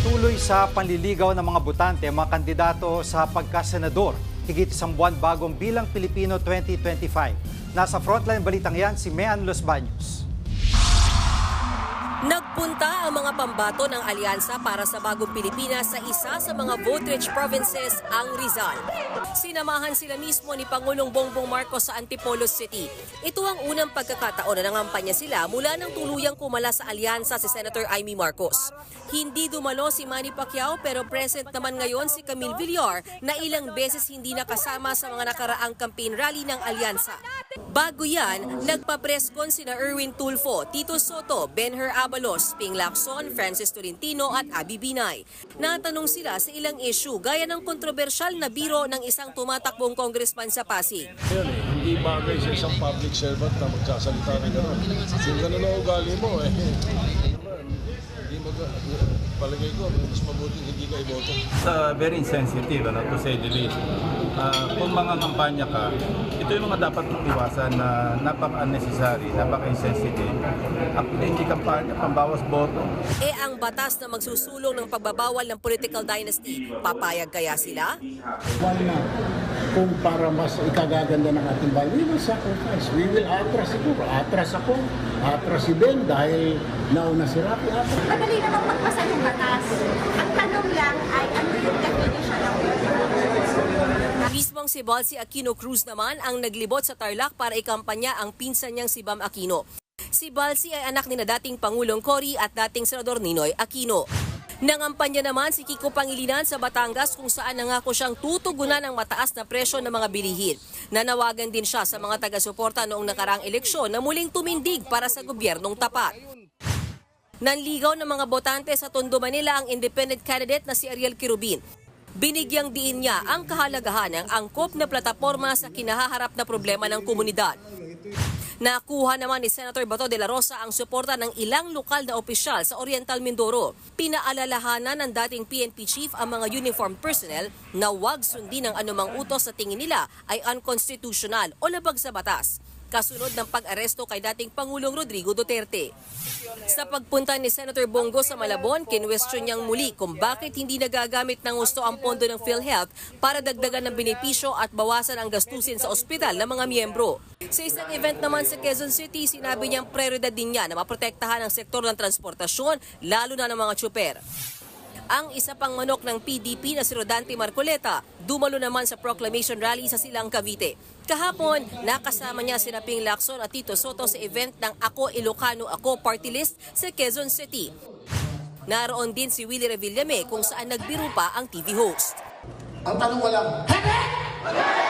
Patuloy sa panliligaw ng mga botante ang mga kandidato sa pagkasenador. Higit isang buwan bagong bilang Pilipino 2025. Nasa frontline balitang yan si Mean Los Baños. Nagpunta ang mga pambato ng alyansa para sa bagong Pilipinas sa isa sa mga vote-rich provinces, ang Rizal. Sinamahan sila mismo ni Pangulong Bongbong Marcos sa Antipolo City. Ito ang unang pagkakataon na nangampanya sila mula nang tuluyang kumala sa alyansa si Senator Amy Marcos. Hindi dumalo si Manny Pacquiao pero present naman ngayon si Camille Villar na ilang beses hindi nakasama sa mga nakaraang campaign rally ng alyansa. Bago yan, nagpa-presscon sina Erwin Tulfo, Tito Soto, Benher Abalos, Ping Lacson, Francis Tolentino at Abi Binay. Natanong sila sa ilang issue gaya ng kontrobersyal na biro ng isang tumatakbong congressman sa Pasig. Yun eh, hindi bagay sa isang public servant na magsasalita ng gano'n. Kung gano'n ang ugali mo eh. Hindi mag... Palagay ko, mas mabuting hindi ka iboto. It's uh, very insensitive, ano, to say the least. Ah, kung mga kampanya ka, ito yung mga dapat mong iwasan na napaka-unnecessary, napaka-insensitive. Actually, hindi kampanya, pambawas boto. E ang batas na magsusulong ng pagbabawal ng political dynasty, papayag kaya sila? Why not? Kung para mas ikagaganda ng ating bayan, we will sacrifice. We will atras siguro. Atras ako. Atras si Ben dahil nauna si Rafi. Atras. Madali namang magpasa ng batas. Ang tanong lang ay ano yung definition ng Mismong si Balsi Aquino Cruz naman ang naglibot sa Tarlac para ikampanya ang pinsan niyang si Bam Aquino. Si Balsi ay anak ni na dating Pangulong Cory at dating Senador Ninoy Aquino. Nangampanya naman si Kiko Pangilinan sa Batangas kung saan nangako siyang tutugunan ang mataas na presyo ng mga bilihin. Nanawagan din siya sa mga taga-suporta noong nakarang eleksyon na muling tumindig para sa gobyernong tapat. Nanligaw ng mga botante sa Tondo, Manila ang independent candidate na si Ariel Kirubin. Binigyang diin niya ang kahalagahan ng angkop na plataporma sa kinahaharap na problema ng komunidad. Nakuha naman ni Senator Bato de la Rosa ang suporta ng ilang lokal na opisyal sa Oriental Mindoro. Pinaalalahanan ng dating PNP chief ang mga uniformed personnel na huwag sundin ang anumang utos sa tingin nila ay unconstitutional o labag sa batas. Kasunod ng pag-aresto kay dating Pangulong Rodrigo Duterte. Sa pagpunta ni Senator Bongo sa Malabon, kinwestiyon niyang muli kung bakit hindi nagagamit ng gusto ang pondo ng PhilHealth para dagdagan ng benepisyo at bawasan ang gastusin sa ospital ng mga miyembro. Sa isang event naman sa Quezon City, sinabi niyang prioridad din niya na maprotektahan ang sektor ng transportasyon, lalo na ng mga tsuper. Ang isa pang manok ng PDP na si Rodante Marcoleta, dumalo naman sa proclamation rally sa Silang Cavite. Kahapon, nakasama niya si Ping Lacson at Tito Soto sa event ng Ako Ilocano Ako Party List sa Quezon City. Naroon din si Willie Revillame kung saan nagbiro pa ang TV host. Ang tanong walang, Hebe! Pag